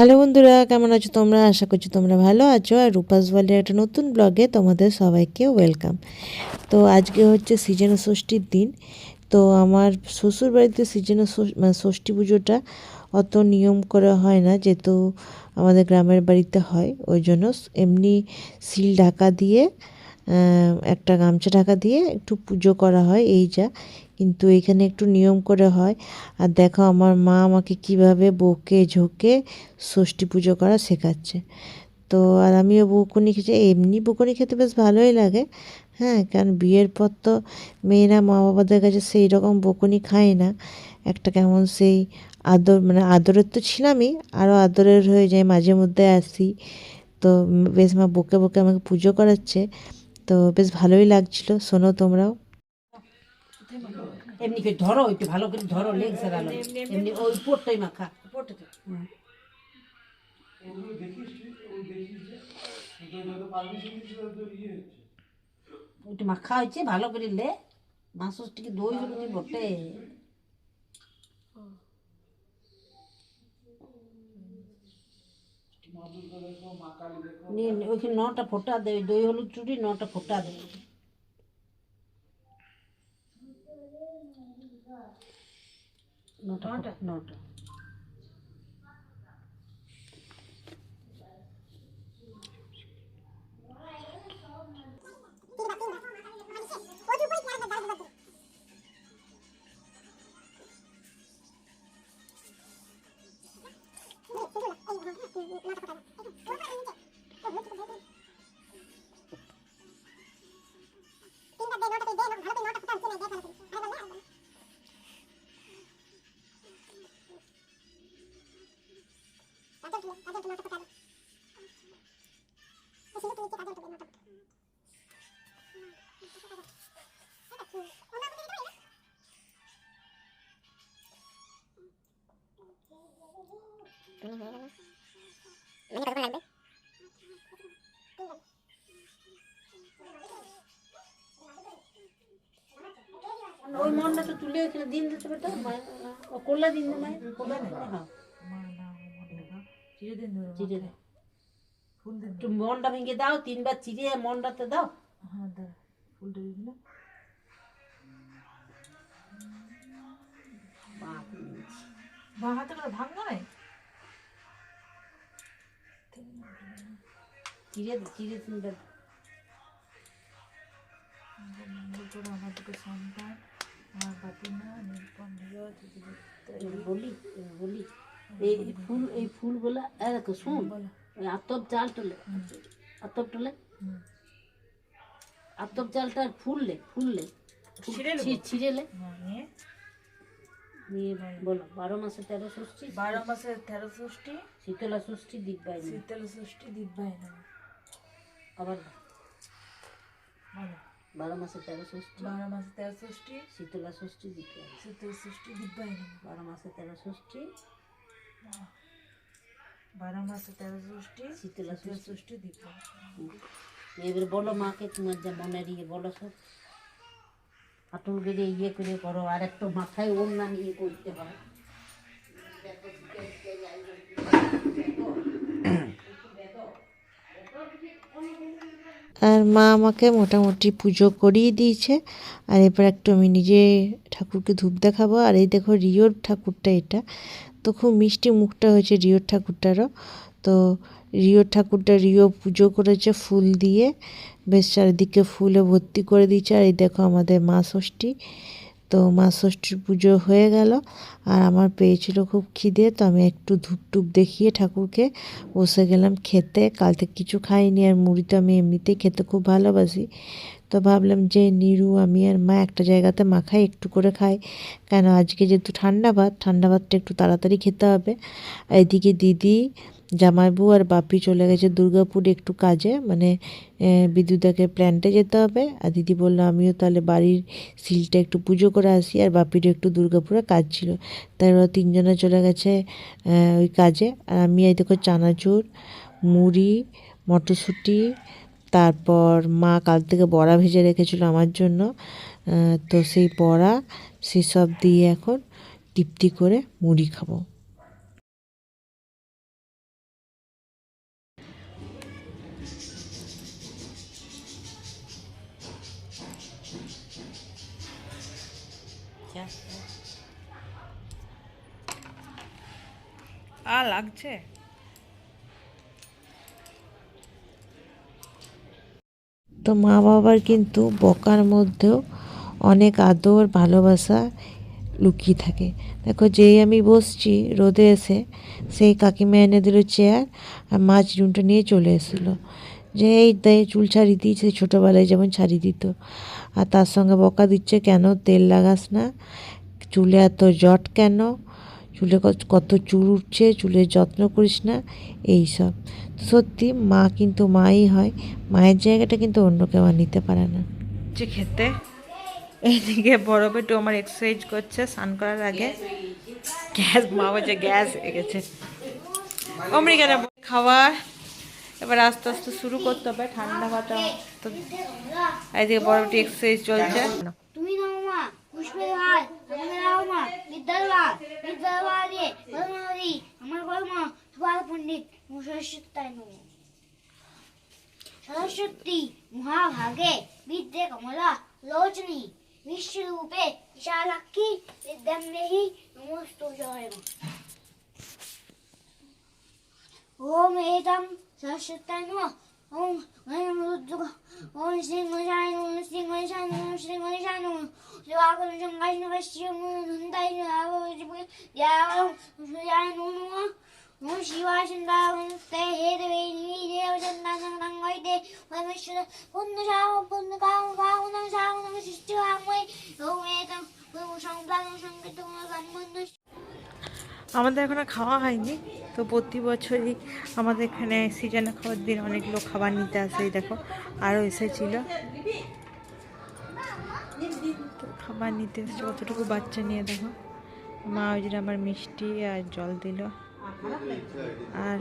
Hello বন্ধুরা, কেমন আছো তোমরা? আশা করছি তোমরা ভালো আছো। আর রূপাস ওয়ার্ল্ডের একটা নতুন ব্লগে তোমাদের সবাইকে ওয়েলকাম। তো আজকে হচ্ছে সিজন ষষ্ঠীর দিন। তো আমার শ্বশুর বাড়িতে সিজন ষষ্ঠী পুজোটা অত নিয়ম করে হয় না, যেহেতু আমাদের গ্রামের বাড়িতে হয়। ওই জন্য এমনি সিল ঢাকা দিয়ে একটা গামছা ঢাকা দিয়ে একটু পুজো করা হয়, এই যা। কিন্তু এখানে একটু নিয়ম করে হয়। আর দেখো আমার মা আমাকে কীভাবে বকে ঝোঁকে ষষ্ঠী পুজো করা শেখাচ্ছে। তো আর আমিও বকুনি খেয়েছি এমনি বকুনি খেতে বেশ ভালোই লাগে। হ্যাঁ কারণ বিয়ের পর তো মেয়েরা মা বাবাদের কাছে সেই রকম বকুনি খায় না। একটা কেমন সেই আদর মানে আদরের তো ছিলামই আরও আদরের হয়ে যায়, মাঝে মধ্যে আসি। তো বেশ মা বকে বকে আমাকে পুজো করাচ্ছে। তো বেশ ভালোই লাগছিল। শোনো তোমরাও। এমনি করে ধরো একটু ভালো করে ধরো লেগ সারালো এমনি ওই পোটটাই মাখা। হুম। একটু মাখা হয়েছে ভালো করে লে। মাংস টিকে দই হলুদ বটে। ওইখানে নটা ফোটা দে দই হলুদ চুটি নটা ফোটা দে नोट नोट ওই মনটা তো তুলে দিন দিতে ও করলা দিন দে মায়ের করলা দিন হ্যাঁ। চিড়ে দে একটু মনটা ভেঙে দাও তিনবার চিড়ে মনটাতে দাও। বাপ রে। চিড়ে দে চিড়ে তিনবার এবার বলি এবার বলি এই এই ফুল এই ফুলগুলা দেখো শুন। ওই আতপ চাল টলে আতপ টলে আতপ চালটা ফুললে ফুললে ছিঁড়েলে নিয়ে। বলো বারো মাসে তেরো ষষ্ঠী বারো মাসের তেরো ষষ্ঠী শীতলা ষষ্ঠী শীতল ষষ্ঠী দিব্যাই না আবার বলো। বারো মাসে তেরো ষষ্ঠী। বারো মাসে তেরো ষষ্ঠী শীতলা ষষ্ঠী দিব্যাই শীতল ষষ্ঠী দিব্যাই না বারো মাসে তেরো ষষ্ঠী বারো মাসে তেরো ষষ্ঠী শীতলা ষষ্ঠী এবার বলো মাকে তোমার যা ইয়ে বলো সব ইয়ে করে করো আর একটু মাথায় ওর নিয়ে করতে হয় আর মা আমাকে মোটামুটি পুজো করিয়ে দিয়েছে। আর এরপর একটু আমি নিজে ঠাকুরকে ধূপ দেখাবো। আর এই দেখো রিওর ঠাকুরটা এটা। তো খুব মিষ্টি মুখটা হয়েছে রিওর ঠাকুরটারও। তো রিওর ঠাকুরটা রিও পুজো করেছে ফুল দিয়ে। বেশ চারিদিকে ফুলে ভর্তি করে দিয়েছে। আর এই দেখো আমাদের মা ষষ্ঠী। তো মা ষষ্ঠীর পুজো হয়ে গেল আর আমার পেয়েছিল খুব খিদে, তো আমি একটু ধূপ টুপ দেখিয়ে ঠাকুরকে বসে গেলাম খেতে। কাল থেকে কিছু খাইনি আর মুড়ি তো আমি এমনিতেই খেতে খুব ভালোবাসি। তো ভাবলাম যে নিরু, আমি আর মা একটা জায়গাতে মাখাই একটু করে খাই। কেন? আজকে যেহেতু ঠান্ডা ভাত, ঠান্ডা ভাতটা একটু তাড়াতাড়ি খেতে হবে। এদিকে দিদি জামাইবু আর বাপি চলে গেছে দুর্গাপুর একটু কাজে মানে বিদ্যুতাকে প্ল্যান্টে যেতে হবে। আর দিদি বলল, আমিও তাহলে বাড়ির সিলটা একটু পুজো করে আসি। আর বাপিরও একটু দুর্গাপুরে কাজ ছিল। তাই ওরা তিনজনে চলে গেছে ওই কাজে। আর আমি এই দেখো চানাচুর, মুড়ি, মটরশুঁটি, তারপর মা কাল থেকে বড়া ভেজে রেখেছিল আমার জন্য। তো সেই বড়া, সেসব দিয়ে এখন তৃপ্তি করে মুড়ি খাব। আ লাগছে। তো মা বাবার কিন্তু বকার মধ্যেও অনেক আদর, ভালোবাসা লুকিয়ে থাকে। দেখো, যেই আমি বসছি রোদে এসে, সেই কাকিমা এনে দিল চেয়ার আর মাছ রুমটা নিয়ে চলে এসেছিল। যে এই দেয় চুল ছাড়িয়ে দিয়েছে ছোটোবেলায় যেমন ছাড়িয়ে দিত। আর তার সঙ্গে বকা দিচ্ছে, কেন তেল লাগাস না? চুলে এত জট কেন? চুলে কত- চুল উঠছে, চুলের যত্ন করিস না, এই সব। সত্যি, মা কিন্তু মাই হয়, মায়ের জায়গাটা কিন্তু অন্য কেউ আর নিতে পারে না। খেতে। এইদিকে বড় বেটু আমার এক্সারসাইজ করছে, স্নান করার আগে। গ্যাস, মা বলছে, গ্যাস হয়ে গেছে। অমনি কেন খাবার এবার আস্তে আস্তে শুরু করতে হবে, ঠান্ডা ভাতা এইদিকে বড় বেটু এক্সারসাইজ চলছে। पंडित मुषशुत तनु सरस्वती महाभागे विद्या कमला लोचनी विश्व रूपे विशालाक्षी विद्यामेहि नमोस्तु ओम एतम सरस्वती नमः ओम गणम रुद्र ओम श्री गणेशाय नमः श्री गणेशाय नमः श्री गणेशाय नमः शिवाकुल शंकर शिव शिव नंदाय नमः शिवाय नमः লোচনী বিশ্বরূপে বিশালাক্ষী বিদ্যাম দেহি নমস্তু জয় মা ওম এতম সরস্বতায় নমঃ ওম ওম রুদ্র ওম শ্রী গণেশায় নমঃ শ্রী গণেশায় নমঃ শ্রী গণেশায় নমঃ শিবাকরণ সংগাই নমস্য নন্দাই নমঃ ইয়াম সূর্যায় নমঃ ওম শিবায় সুন্দরতে হে দেবী দেব চন্দান গঙ্গাইতে পরমেশ্বর পুণ্য শাহ পুণ্য কাম কাম শাহ নম সৃষ্টি আময় ওম এতম ওম সংপ্রাণ সংকেত গণমন্দ আমাদের এখনও খাওয়া হয়নি, তো প্রতি বছরই আমাদের এখানে সিজনে খাওয়ার দিন অনেক লোক খাবার নিতে আসে দেখো আরও এসেছিল খাবার নিতে এসেছে কতটুকু বাচ্চা নিয়ে দেখো। মা ওই আমার মিষ্টি আর জল দিল। আর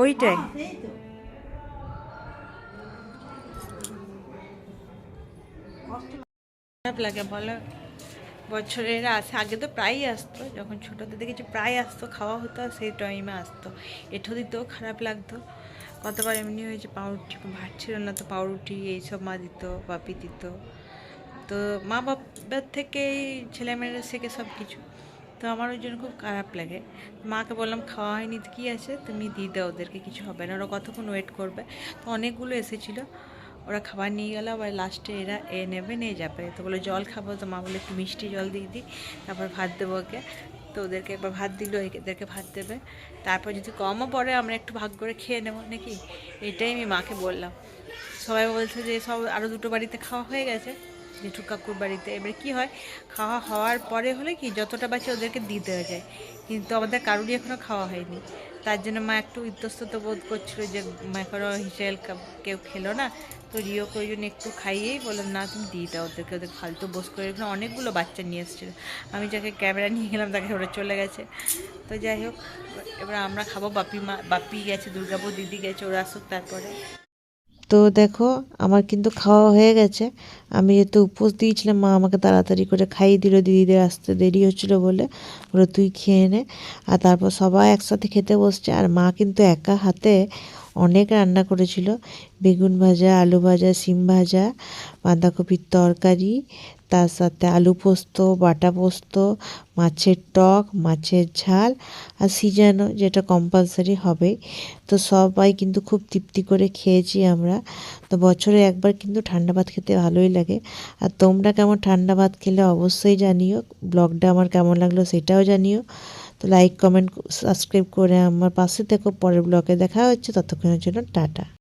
ওইটাই। খারাপ লাগে বলো। বছরের আসে আগে তো প্রায়ই আসতো যখন ছোটোতে দেখেছি প্রায় আসতো খাওয়া হতো আর সেই টাইমে আসতো। এঠো দিতেও খারাপ লাগতো। কতবার এমনি হয়েছে পাউরুটি ভাত ছিল না তো পাউরুটি এইসব মা দিত বাপি দিত। তো মা বাবার থেকেই ছেলেমেয়েরা শেখে সব কিছু তো আমার ওই জন্য খুব খারাপ লাগে। মাকে বললাম, খাওয়া হয়নি কী আছে? তুমি দিয়ে দাও, ওদেরকে কিছু হবে না। ওরা কতক্ষণ ওয়েট করবে? তো অনেকগুলো এসেছিল। ওরা খাবার নিয়ে গেল, আবার লাস্টে এরা এ নেবে, নিয়ে যাবে। তো বলে, জল খাব? তো মা বলে, একটু মিষ্টি জল দিয়ে দিই, তারপর ভাত দেবো ওকে। তো ওদেরকে একবার ভাত দিল, এদেরকে ভাত দেবে। তারপর যদি কমও পড়ে, আমরা একটু ভাগ করে খেয়ে নেব নাকি? এটাই আমি মাকে বললাম। সবাই বলছে যে, সব আরও দুটো বাড়িতে খাওয়া হয়ে গেছে। জেঠু কাকুর বাড়িতে। এবার কি হয়, খাওয়া হওয়ার পরে হলে কি যতটা বাঁচে ওদেরকে দিতে হয়ে যায়। কিন্তু আমাদের কারুরই এখনও খাওয়া হয়নি। তার জন্য মা একটু ইতস্তত বোধ করছিল যে, মা এখনও হিসেল কেউ খেলো না। তো রিওকে ওই জন্য একটু খাইয়েই বললাম না, তুমি দিয়ে দাও ওদেরকে। ওদের ফালতু বস করে এখানে অনেকগুলো বাচ্চা নিয়ে এসেছিল। আমি যাকে ক্যামেরা নিয়ে গেলাম, তাকে ওরা চলে গেছে। তো যাই হোক, এবার আমরা খাব। বাপি মা বাপি গেছে দুর্গাপুর দিদি গেছে, ওরা আসুক তারপরে। তো দেখো, আমার কিন্তু খাওয়া হয়ে গেছে। আমি যেহেতু উপোস দিয়েছিলাম, মা আমাকে তাড়াতাড়ি করে খাইয়ে দিল। দিদিদের আসতে দেরি হচ্ছিল বলে বলে, তুই খেয়ে নে। আর তারপর সবাই একসাথে খেতে বসছে। আর মা কিন্তু একা হাতে অনেক রান্না করেছিল। বেগুন ভাজা, আলু ভাজা সিম ভাজা, বাঁধাকপির তরকারি তার সাথে আলু পোস্ত, বাটা পোস্ত, মাছের টক, মাছের ঝাল আর সিজানো যেটা কম্পালসারি হবে। তো সবাই কিন্তু খুব তৃপ্তি করে খেয়েছি আমরা। তো বছরে একবার কিন্তু ঠান্ডা ভাত খেতে ভালোই লাগে। আর তোমরা কেমন ঠান্ডা ভাত খেলে অবশ্যই জানিও। ব্লগটা আমার কেমন লাগল সেটাও জানিও। তো লাইক কমেন্ট সাবস্ক্রাইব করে আমার পাশে থেকো। পরের ব্লগে দেখা হচ্ছে। ততক্ষণের জন্য টাটা।